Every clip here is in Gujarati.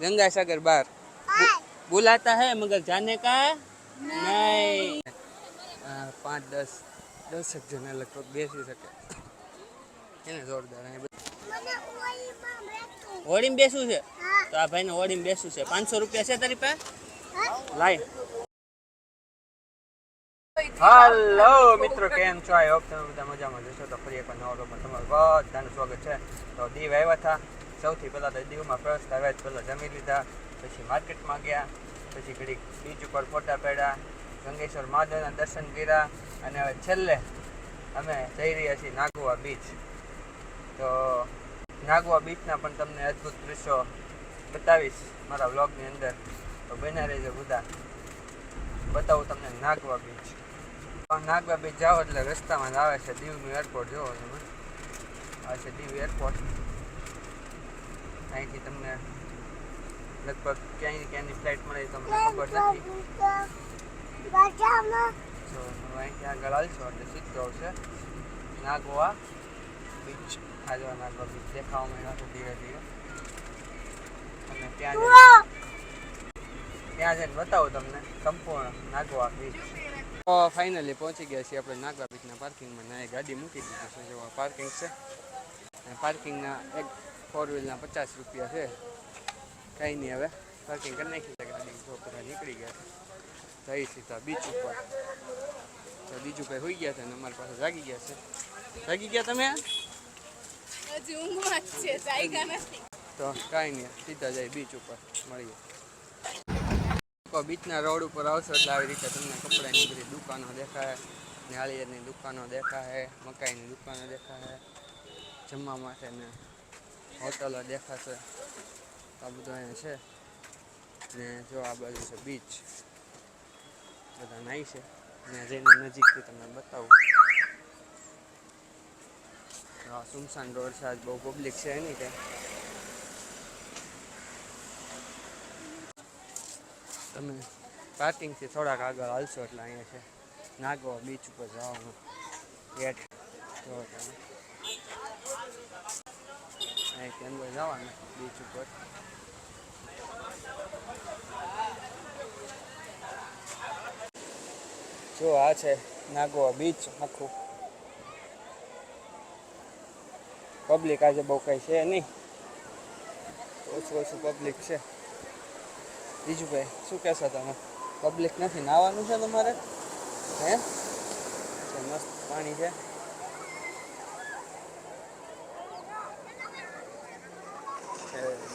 गंगा सागर बार बु- बुलाता है मगर जाने का नहीं આ પાંચ દસ દસ એક જણા લગભગ બેસી શકે એને જોરદાર અહીં બધું હોડીમાં બેસવું છે તો આ ભાઈને હોડીમાં બેસવું છે પાંચસો રૂપિયા છે તારી પાસે લાય હાલો, મિત્રો, કેમ છો? આઈ હોપ તમે બધા મજામાં જશો તો ફરી એકવાર નવો રોગમાં તમારું બધાનું સ્વાગત છે. તો દીવ આવ્યા હતા. સૌથી પહેલાં તો દીવમાં ફર્સ્ટ આવ્યા જ પહેલાં જમી લીધા. પછી માર્કેટમાં ગયા. પછી ઘડીક બીચ ઉપર ફોટા પાડ્યા. ગંગેશ્વર મહાદેવના દર્શન કર્યા. અને હવે છેલ્લે અમે જઈ રહ્યા છીએ નાગવા બીચ. તો નાગવા બીચના પણ તમને અદ્ભુત દૃશ્યો બતાવીશ મારા વ્લોગની અંદર. તો બન્યા રહેજો બધા. બતાવું તમને નાગવા બીચ. નાગવા બીચ જાઓ એટલે રસ્તામાં જ આવે છે. દીવનું એરપોર્ટ જોવો તમે. આવે છે દીવ એરપોર્ટ અહીંથી તમને લગભગ ક્યાંય ક્યાંની ફ્લાઇટ મળે તમને ખબર નથી. તો અહીંથી આગળ હાલશો એટલે સીધો આવશે. નાગવા બીચ આજે નાગવા બીચ દેખાવા મળ્યો છે ધીરે ધીરે. અને ત્યાં ત્યાં જઈને બતાવું તમને સંપૂર્ણ નાગવા બીચ ફાઇનલી પહોંચી ગયા છીએ આપણે નાગવા બીચના પાર્કિંગમાં ના ગાડી મૂકી દીધી છે. જો પાર્કિંગ છે. અને પાર્કિંગના એક ફોર વ્હીલના પચાસ રૂપિયા છે. કંઈ નહીં હવે. પાર્કિંગ કરી નાખી છે ગાડી. છોકરા નીકળી ગયા છે. જઈ સીધા બીચ ઉપર. તો બીજું ભાઈ હોઈ ગયા છે અને અમારી પાસે જાગી ગયા છે? જાગી ગયા તમે? હજી ઊંઘમાં છે. તો કાંઈ નહીં. સીધા જાય બીચ ઉપર. મળીએ. બીચના રોડ ઉપર આવશો એટલે આવી રીતે તમને કપડાની બધી દુકાનો દેખાય, નાળિયેરની દુકાનો દેખાય, મકાઈની દુકાનો દેખાય, જમવા માટે ને હોટલો દેખાશે. આ બધું અહીંયા છે. ને જો આ બાજુ છે બીચ. બધા નાઈ છે. ને જઈને નજીકથી તમને બતાવું. સુમસાન રોડ છે. આજ બહુ પબ્લિક છે એની કે. તમે પાર્કિંગથી થોડાક આગળ હાલશો એટલે અહીંયા છે. નાગવા બીચ ઉપર જવાનું. ગેટ જો તમે. અહીંથી અંદર જવાનું બીચ ઉપર. જો આ છે નાગોવા બીચ આખું. પબ્લિક આજે બહુ કંઈ છે નહીં. ઓછું ઓછું પબ્લિક છે. બીજું ભાઈ શું કહેશો તમે? પબ્લિક નથી, નાવાનું છે તમારે? હે? મસ્ત પાણી છે.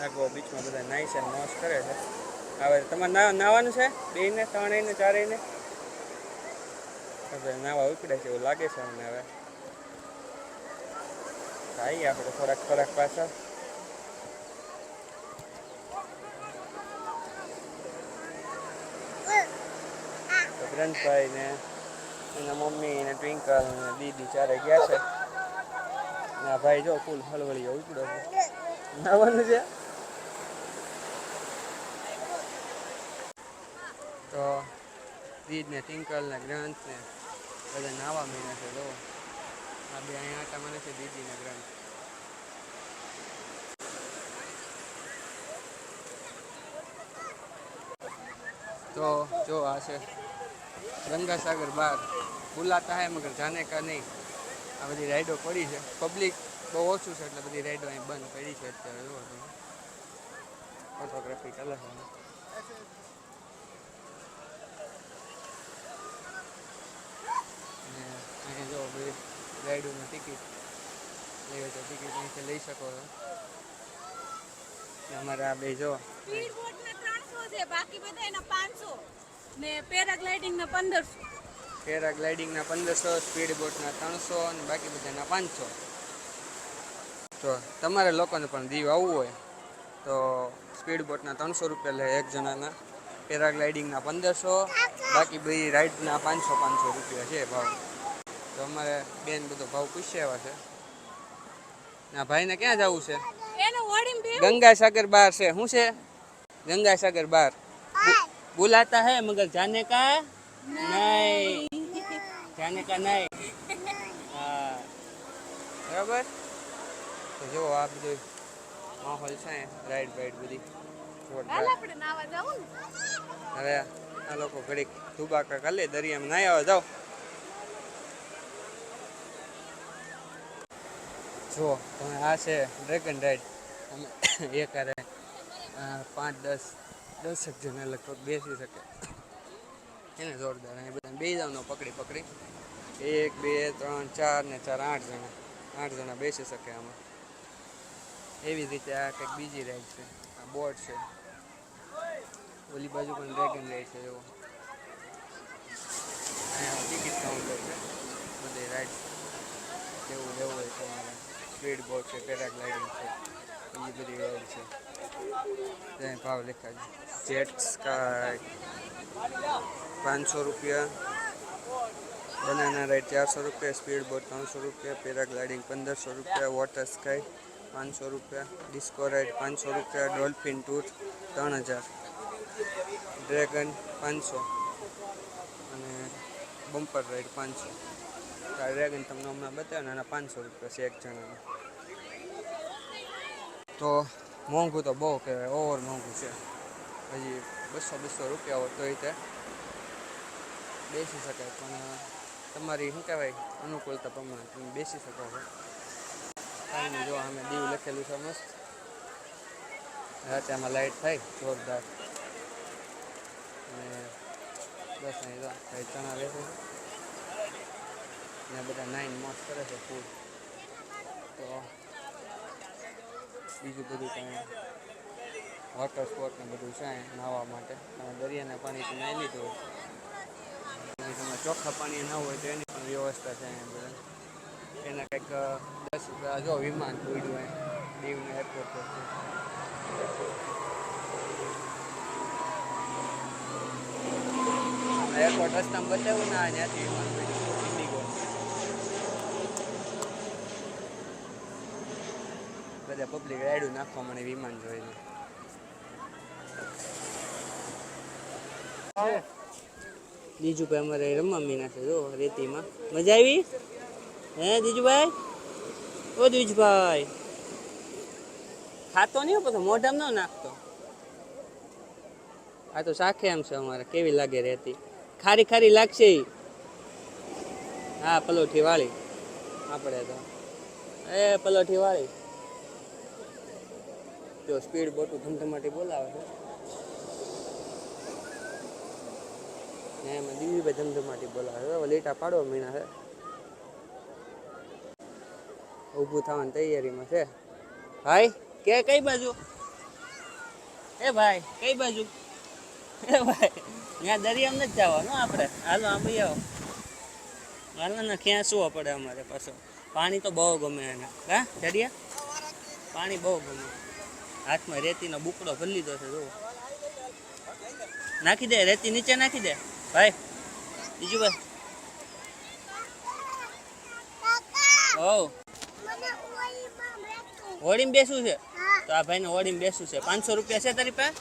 નાગો બીચમાં બધા નાહી છે, મોજ કરે છે. હવે તમારે ના, નાવાનું છે? બેયને ત્રણેય ને ચારેયને? હવે નાવા ઉપડે છે, એવું લાગે છે અમને હવે. આવીએ આપણે થોડાક થોડાક પાછળ. ગ્રંથભાઈ ને એના મમ્મી ને ટ્વિંકલ ને દીદી ચારે ગયા છે. ને ભાઈ જો ફૂલ હળવળીઓ ઉપડો છે. નાવાનું છે? તો દીદ ને ટ્વિંકલ ને ગ્રંથ ને બધા નાવા મહિના છે જો આ બે અહીંયા આટા મને છે દીદી ને ગ્રંથ. તો જો આ છે. ગંગા સાગર બાર. બુલાતા હે મગર જાને કા નહીં. આ બધી રાઈડો પડી છે. પબ્લિક બહુ ઓછું છે એટલે બધી રાઈડો અહીં બંધ પડી છે અત્યારે, જુઓ તમે. ફોટોગ્રાફી ચાલે છે. અહીંયા જો બધી રાઈડોની ટિકિટ લેવી તો ટિકિટ અહીંથી લઈ શકો અમારે આ બે જો બાકી બધા એના પાંચસો. ને પેરાગ્લાઇડિંગ ના પંદરસો. પેરાગ્લાઇડિંગના પંદરસો સ્પીડ બોટના ત્રણસો અને બાકી બધાના પાંચસો. તો તમારે લોકોને પણ દીવ આવવું હોય તો સ્પીડ બોટના ત્રણસો રૂપિયા લે એક જણાના. પેરાગ્લાઇડિંગના પંદરસો બાકી બધી રાઇડના પાંચસો પાંચસો રૂપિયા છે ભાવ. તો અમારે બેન બધો ભાવ પૂછી આવ્યા છે. ના ભાઈને ક્યાં જવું છે? ગંગાસાગર ગંગા સાગર બાર છે. શું છે? ગંગાસાગર બાર. बुलाता है मगर जाने का नहीं जाने का नहीं હા બરાબર તો જો આ બધું માહોલ છે રાઈડ બાઈડ બધી હાલ જોરદાર આપણે નાવા જાવું ને હવે આ લોકો ઘડીક ધુબાકા કરી લે દરિયામાં નાહી આવે જાઓ જો તમે આ છે ડ્રેગન રાઈડ અમે એક હારે આ પાંચ દસ દસેક જણા લગભગ બેસી શકે. એને જોરદાર અહીં બધા બે જણનો પકડી પકડી. એક, બે, ત્રણ, ચાર ને ચાર, આઠ જણા. આઠ જણા બેસી શકે આમાં. એવી રીતે આ કંઈક બીજી રાઈડ છે. આ બોટ છે. ઓલી બાજુ પણ ડ્રેગન રાઈડ છે એવો ટિકિટ કાઉન્ટર છે. બધી રાઈડ જેવું લેવું હોય તમારે સ્પીડ બોટ છે પેરાગ્લાઇડિંગ છે. ત્યાં ભાવ લેખાય જેટ, સ્કાય, પાંચસો રૂપિયા. બનાના રાઈડ ચારસો રૂપિયા સ્પીડ બોટ ત્રણસો રૂપિયા પેરાગ્લાઇડિંગ પંદરસો રૂપિયા વોટર સ્કાય પાંચસો રૂપિયા ડિસ્કો રાઈડ પાંચસો રૂપિયા ડોલ્ફિન ટૂર ત્રણ હજાર. ડ્રેગન પાંચસો. અને બમ્પર રાઈડ પાંચસો. ડ્રેગન તમને હમણાં બતાવ્યો ને એના પાંચસો રૂપિયા છે એક જણાના. તો મોંઘું તો બહુ કહેવાય, ઓવર મોંઘું છે. હજી બસો બસો રૂપિયા હોય તોય તે બેસી શકાય, પણ તમારી શું કહેવાય, અનુકૂળતા પ્રમાણે તમે બેસી શકો છો. કાંઈ જો અમે દીવ લખેલું છે મસ્ત. રાતે આમાં લાઈટ થાય, જોરદાર. અને બસ અહીં તો ભાઈ ચણા વેચે છે. ને બધા નાઈન મોસ કરે છે ફૂલ તો બીજું બધું કાંઈ વોટર સ્પોર્ટ ને બધું છે નાહવા માટે. તમે દરિયાના પાણીથી નાહી લીધું હોય. તમે ચોખ્ખા પાણી ના હોય તો એની પણ વ્યવસ્થા છે અહીં બધા. એના કંઈક દસ રૂપિયા જો વિમાન ઉડ્યું હોય, દીવનું એરપોર્ટ પરથી એરપોર્ટ રસ્તામાં બતાવ્યું ના ત્યાંથી વિમાન બધા પબ્લિક રાયડું નાખવા મને વિમાન જોઈને. દીજુભાઈ અમારે રમવા મીના છે જો રેતીમાં. મજા આવી? હે દીજુભાઈ? ઓ દીજુભાઈ. ખાતો નહીં પછી મોઢામાં ન નાખતો. આ તો શાખે એમ છે અમારે કેવી લાગે રેતી. ખારી ખારી લાગશે હા પલોઠી વાળી. આપણે તો. એ પલોઠી વાળી. જો સ્પીડ બોટું ધમધમાટી બોલાવે છે. ને એમાં દીવીભાઈ ધમધમાટી બોલાવે છે. લેટા પાડો મીણા છે. ઊભું થવાની તૈયારીમાં છે. ભાઈ, કે કઈ બાજુ? એ ભાઈ, કઈ બાજુ? એ ભાઈ ત્યાં દરિયામાં નથી જવાનું આપણે? હાલો આમ આવો. હાલો, ને શું પડે અમારે પાછો? પાણી તો બહુ ગમે એને. હા, દરિયા? પાણી બહુ ગમે. હાથમાં રેતીનો બુકડો ભરી લીધો છે જો નાખી દે રેતી નીચે નાખી દે. ભાઈ બીજું ભાઈ ઓ હોડીમાં બેસવું છે? તો આ ભાઈને હોડીમાં બેસવું છે. પાંચસો રૂપિયા છે તારી પાસે?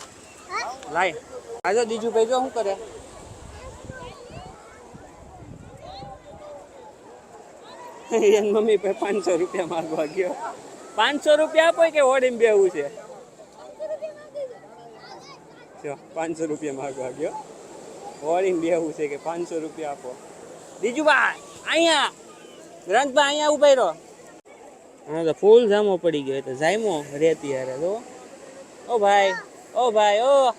લાય. આજો બીજું ભાઈ જો શું કરે? એની મમ્મી પાસે પાંચસો રૂપિયા માગવા ગયો. પાંચસો રૂપિયા આપો કે હોડીમાં બેવું છે? પાંચસો રૂપિયા માગવા ગયો. હોડીમાં બેવું છે કે પાંચસો રૂપિયા આપો. બીજું ભાઈ અહીંયા. ગ્રંથભાઈ અહીંયા ઊભા રહો. હા, તો ફૂલ જામો પડી ગયો તો જાયમો રેતી હારે, જો. ઓ ભાઈ ઓ ભાઈ, ઓ.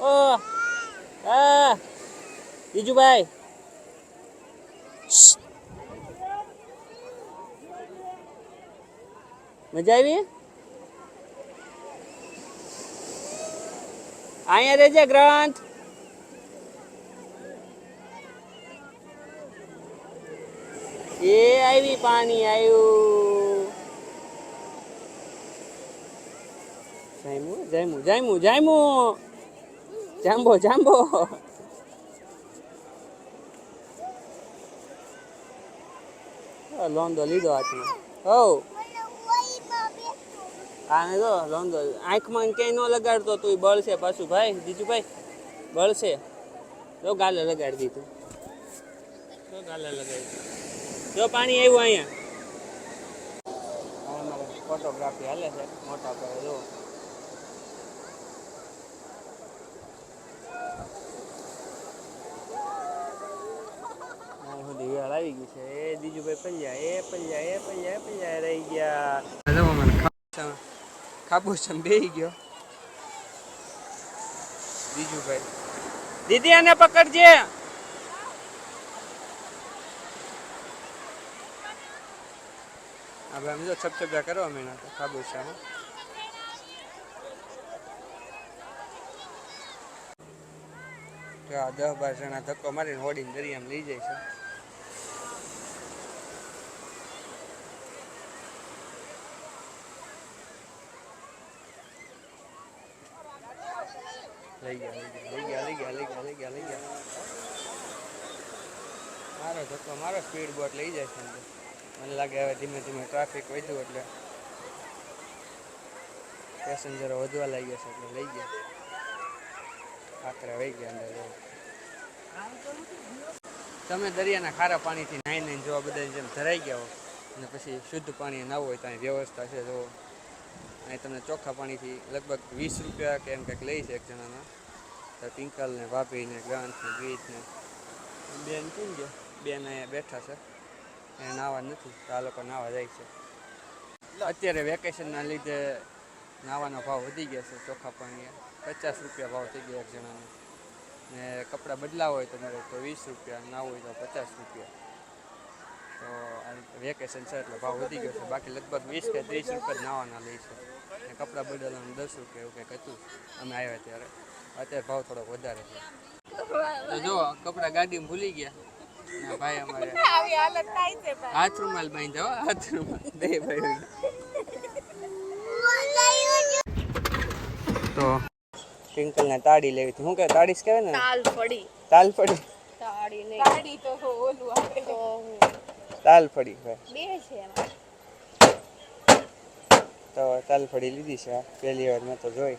ઓ. હા. ભાઈ મજા આવી? અહીંયા રહેજે ગ્રંથ એ આવી, પાણી આવ્યું. જાયમુ જાયમુ જામું જાયમુ જાંબો જાંબો લોન તો લીધો હાથમાં. હો આને જો લોંદો આંખમાં ક્યાંય ન લગાડતો તું બળશે પાછું ભાઈ બીજું ભાઈ બળશે. જો ગાલે લગાડી દીધું. જો ગાલે લગાડી દીધું. જો પાણી આવ્યું અહીંયા. ફોટોગ્રાફી હાલે છે, મોટા પાયે જો. અહીં સુધી વેળ આવી ગઈ છે. એ દીજુભાઈ પલ્યા એ પલ્યા એ પલ્યા એ પલ્યા રહી ગયા. જો મને ખાબુસ બેહી ગયો. બીજું ભાઈ દીદી આને પકડજે. હવે આમ જો છપછપિયા કરવા હતા ખાબુસામાં તો આ દસ બાર જણા ધક્કો મારીને હોડીને દરિયામાં લઈ જાય છે. લઈ ગયા લઈ ગયા લઈ ગયા લઈ ગયા લઈ ગયા લઈ ગયા મારો ધક્કો, મારો સ્પીડ બોટ લઈ જાય છે. મને લાગે હવે ધીમે ધીમે ટ્રાફિક વધ્યું એટલે પેસેન્જરો વધવા લાગ્યા છે એટલે લઈ ગયા. આખરે વહી ગયા અંદર તમે દરિયાના ખારા પાણીથી નાહી નાહીને જોવા બધા જેમ ધરાઈ ગયા હો, અને પછી શુદ્ધ પાણી ના હોય ત્યાં વ્યવસ્થા છે જો અહીં તમને ચોખ્ખા પાણીથી લગભગ વીસ રૂપિયા કે એમ કંઈક લઈ છે એક જણાના. તો ટિંકલને વાપીને ભાભી ને ગ્રાંત ને ગીત ને. બેન કેમ ગયા? બેન અહીંયા બેઠા છે. એને નાવા નથી. તો આ લોકો નાવા જાય છે. અત્યારે વેકેશનના લીધે નાવાનો ભાવ વધી ગયા છે ચોખ્ખા પાણી પચાસ રૂપિયા ભાવ થઈ ગયા એક જણાનો. ને કપડાં બદલાવ હોય તમારે તો વીસ રૂપિયા નાવું હોય તો પચાસ રૂપિયા. તો વેકેશન છે એટલે ભાવ વધી ગયો છે. બાકી લગભગ વીસ કે ત્રીસ રૂપિયા નાવાના લે છે. અને કપડાં બદલવાનું દસ રૂપિયા એવું કંઈક હતું. અમે આવ્યા ત્યારે. અત્યારે ભાવ થોડોક વધારે છે. તો જો કપડાં ગાડીમાં ભૂલી ગયા. ભાઈ અમારે આવી હાલત થાય છે ભાઈ. હાથ રૂમાલ બાંધી જવા હાથ રૂમાલ બે ભાઈ તો ટિંકલ ને તાળી લેવી હતી. શું કે તાળી કહેવાય ને? તાલ પડી તાલ પડી તાળી નહીં. તાળી તો ઓલું આવે તો તાલ પડી ભાઈ બે છે તો તાલ પડી લીધી છે. પહેલી વાર મેં તો જોઈ.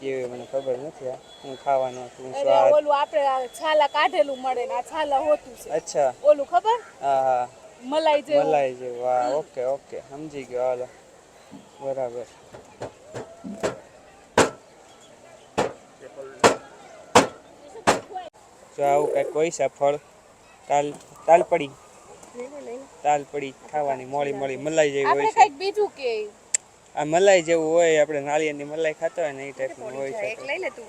કેવી મને ખબર નથી હું ખાવાનું હતું સ્વાદ. ઓલું આપણે છાલા કાઢેલું મળે ને આ છાલા હોતું છે. અચ્છા. ઓલું ખબર? હા હા. મલાઈ જેવું. મલાઈ જેવું. વાહ ઓકે ઓકે. સમજી ગયો. હાલો. બરાબર. જો આવું કંઈક હોય છે ફળ. તાલ તાલ પડી. તાલ પડી ખાવાની મોળી મોળી મલાઈ જેવી હોય છે. કંઈક બીજું કે. આ મલાઈ જેવું હોય આપણે નાળિયેરની મલાઈ ખાતા હોય ને એ ટાઈપનું હોય છે. એક લઈ લે તું.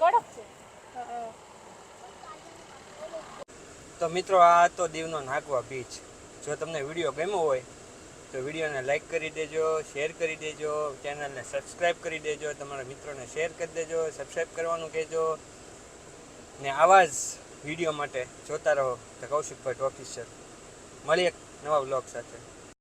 કડક છે તો મિત્રો આ તો દીવનો નાગવા બીચ. જો તમને વીડિયો ગમ્યો હોય તો વિડીયોને લાઇક કરી દેજો શેર કરી દેજો ચેનલને સબસ્ક્રાઈબ કરી દેજો તમારા મિત્રોને શેર કરી દેજો સબસ્ક્રાઈબ કરવાનું કહેજો. ને આવા જ વીડિયો માટે જોતા રહો ધ કૌશિક ભટ્ટ ઓફિશિયલ મળીએ એક નવા બ્લોગ સાથે.